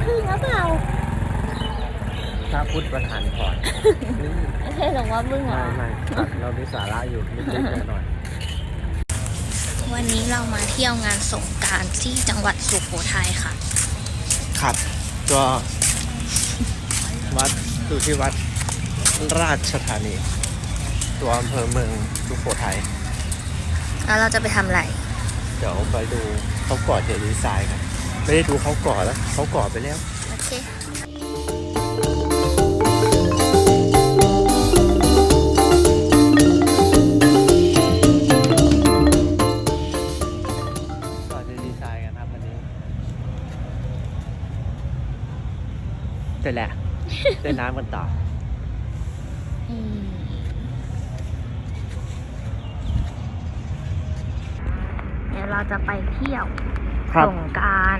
ลวงพ่อพึ่งหรือเปล่าพระพุทธประธานพรนี่ไม่ใช่หลวงพ่อพึ่งเหรไม่อไม่ครับเรามีสาระอยู่นิดๆหน่อยวันนี้เรามาเที่ยวงานสงกรารที่จังหวัดสุโขทัยค่ะๆครับก็วัดอยู่ที่วัดราชธานี ตัวอำเภอเมืองสุโขทัยแล้วเราจะไปทำอะไร เดี๋ยวไปดูเขาก่อเจดีย์ทรายกัน ไม่ได้ดูเขาก่อแล้วเขาก่อไปแล้วโอเคก่อเจดีย์ทรายกันครับวันนี้เสร็จแล้วเล่นน้ำกันต่ออืมเดี๋ยวเราจะไปเที่ยวครับสงกราร